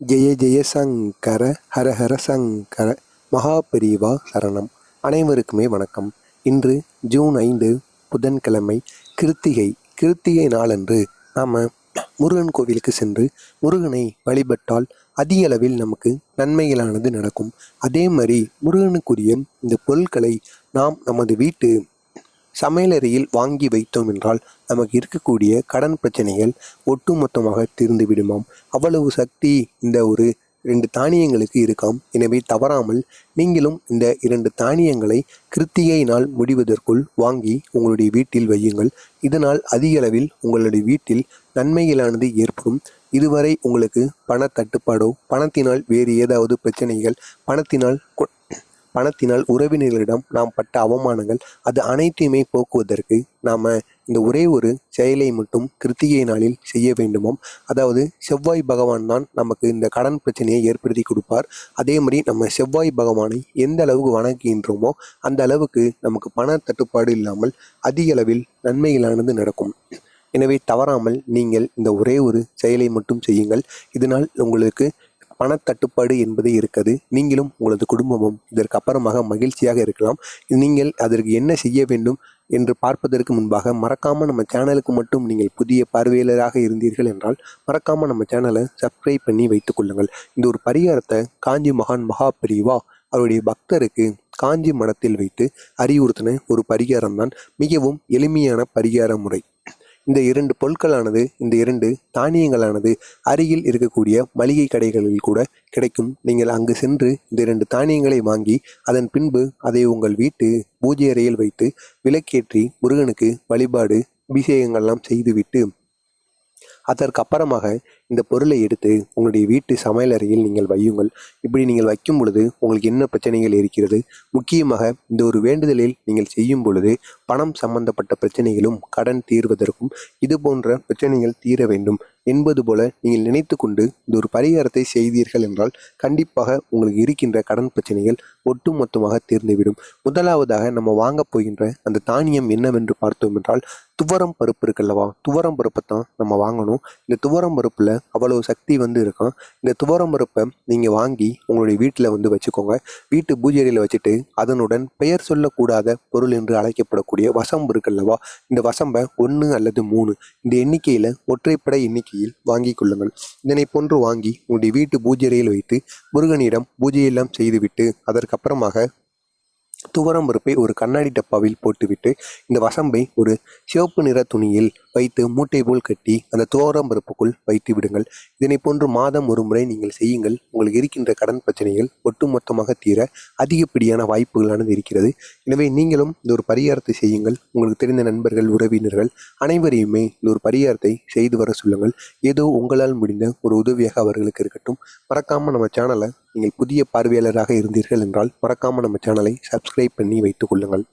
ஜெய ஜெய சங்கர ஹர ஹர சங்கர மகாபெரிவா சரணம். அனைவருக்குமே வணக்கம். இன்று ஜூன் ஐந்து புதன்கிழமை கிருத்திகை. கிருத்திகை நாளன்று நாம் முருகன் கோவிலுக்கு சென்று முருகனை வழிபட்டால் அதிக அளவில் நமக்கு நன்மைகளானது நடக்கும். அதே மாதிரி முருகனுக்குரிய இந்த பொருட்களை நாம் நமது வீட்டு சமையலறையில் வாங்கி வைத்தோம் என்றால் நமக்கு இருக்கக்கூடிய கடன் பிரச்சனைகள் ஒட்டுமொத்தமாக தீர்ந்து விடுமாம். அவ்வளவு சக்தி இந்த ஒரு ரெண்டு தானியங்களுக்கு இருக்காம். எனவே தவறாமல் நீங்களும் இந்த இரண்டு தானியங்களை கிருத்திகை நாள் முடிவதற்குள் வாங்கி உங்களுடைய வீட்டில் வையுங்கள். இதனால் அதிக அளவில் உங்களுடைய வீட்டில் நன்மைகளானது ஏற்படும். இதுவரை உங்களுக்கு பண தட்டுப்பாடோ பணத்தினால் வேறு ஏதாவது பிரச்சனைகள் பணத்தினால் பணத்தினால் உறவினர்களிடம் நாம் பட்ட அவமானங்கள் அது அனைத்தையுமே போக்குவதற்கு நாம் இந்த ஒரே ஒரு செயலை மட்டும் கிருத்திகை நாளில் செய்ய வேண்டுமாம். அதாவது செவ்வாய் பகவான் தான் நமக்கு இந்த கடன் பிரச்சனையை ஏற்படுத்தி கொடுப்பார். அதே மாதிரி நம்ம செவ்வாய் பகவானை எந்த அளவுக்கு வணங்குகின்றோமோ அந்த அளவுக்கு நமக்கு பண தட்டுப்பாடு இல்லாமல் அதிக அளவில் நன்மைகளானது நடக்கும். எனவே தவறாமல் நீங்கள் இந்த ஒரே ஒரு செயலை மட்டும் செய்யுங்கள். இதனால் உங்களுக்கு பணத்தட்டுப்பாடு என்பது இருக்குது நீங்களும் உங்களது குடும்பமும் இதற்கு அப்புறமாக மகிழ்ச்சியாக இருக்கலாம். நீங்கள் அதற்கு என்ன செய்ய வேண்டும் என்று பார்ப்பதற்கு முன்பாக மறக்காமல் நம்ம சேனலுக்கு மட்டும் நீங்கள் புதிய பார்வையாளராக இருந்தீர்கள் என்றால் மறக்காமல் நம்ம சேனலை சப்ஸ்கிரைப் பண்ணி வைத்துக் கொள்ளுங்கள். இந்த ஒரு பரிகாரத்தை காஞ்சி மகான் மகா பிரிவா அவருடைய பக்தருக்கு காஞ்சி மடத்தில் வைத்து அறிவுறுத்தின ஒரு பரிகாரம் தான் மிகவும் எளிமையான பரிகார முறை. இந்த இரண்டு பொருட்களானது இந்த இரண்டு தானியங்களானது அருகில் இருக்கக்கூடிய மளிகை கடைகளில் கூட கிடைக்கும். நீங்கள் அங்கு சென்று இந்த இரண்டு தானியங்களை வாங்கி அதன் பின்பு அதை உங்கள் வீட்டு பூஜை அறையில் வைத்து விளக்கேற்றி முருகனுக்கு வழிபாடு அபிஷேகங்கள்லாம் செய்துவிட்டு அதற்கு அப்புறமாக இந்த பொருளை எடுத்து உங்களுடைய வீட்டு சமையலறையில் நீங்கள் வையுங்கள். இப்படி நீங்கள் வைக்கும் பொழுது உங்களுக்கு என்ன பிரச்சனைகள் இருக்கிறது? முக்கியமாக இந்த ஒரு வேண்டுதலில் நீங்கள் செய்யும் பொழுது பணம் சம்பந்தப்பட்ட பிரச்சனைகளும் கடன் தீர்வதற்கும் இது போன்ற பிரச்சனைகள் தீர வேண்டும். என்பது போல நீங்கள் நினைத்து கொண்டு இந்த ஒரு பரிகாரத்தை செய்தீர்கள் என்றால் கண்டிப்பாக உங்களுக்கு இருக்கின்ற கடன் பிரச்சனைகள் ஒட்டுமொத்தமாக தீர்ந்துவிடும். முதலாவதாக நம்ம வாங்கப் போகின்ற அந்த தானியம் என்னவென்று பார்த்தோம் என்றால் துவரம் பருப்பு இருக்குல்லவா? துவரம் பருப்பை தான் நம்ம வாங்கணும். இந்த துவரம் பருப்பில் அவ்வளவு சக்தி வந்து இருக்கும். இந்த துவரம் பருப்பை நீங்கள் வாங்கி உங்களுடைய வீட்டில் வந்து வச்சுக்கோங்க. வீட்டு பூஜையில் வச்சுட்டு அதனுடன் பெயர் சொல்லக்கூடாத பொருள் என்று அழைக்கப்படக்கூடிய வசம்பு இருக்குல்லவா இந்த வசம்பை ஒன்று அல்லது மூணு இந்த எண்ணிக்கையில் ஒற்றைப்படை எண்ணிக்கையில் வாங்கி கொள்ளுங்கள். இதனை போன்று வாங்கி உங்களுடைய வீட்டு பூஜையில் வைத்து முருகனிடம் பூஜையெல்லாம் செய்துவிட்டு அதற்கப்புறமாக துவரம் பருப்பை ஒரு கண்ணாடி டப்பாவில் போட்டுவிட்டு இந்த வசம்பை ஒரு சிவப்பு நிற துணியில் வைத்து மூட்டை போல் கட்டி அந்த துவரம் பருப்புக்குள் வைத்து விடுங்கள். இதனை போன்று மாதம் ஒரு முறை நீங்கள் செய்யுங்கள். உங்களுக்கு இருக்கின்ற கடன் பிரச்சனைகள் ஒட்டுமொத்தமாக தீர அதிகப்படியான வாய்ப்புகளானது இருக்கிறது. எனவே நீங்களும் இந்த ஒரு பரிகாரத்தை செய்யுங்கள். உங்களுக்கு தெரிந்த நண்பர்கள் உறவினர்கள் அனைவரையுமே இந்த ஒரு பரிகாரத்தை செய்து வர சொல்லுங்கள். ஏதோ உங்களால் முடிந்த ஒரு உதவியாக அவர்களுக்கு இருக்கட்டும். மறக்காமல் நம்ம சேனலை நீங்கள் புதிய பார்வையாளராக இருந்தீர்கள் என்றால் மறக்காமல் நம்ம சேனலை சப்ஸ்கிரைப் பண்ணி வைத்துக் கொள்ளுங்கள்.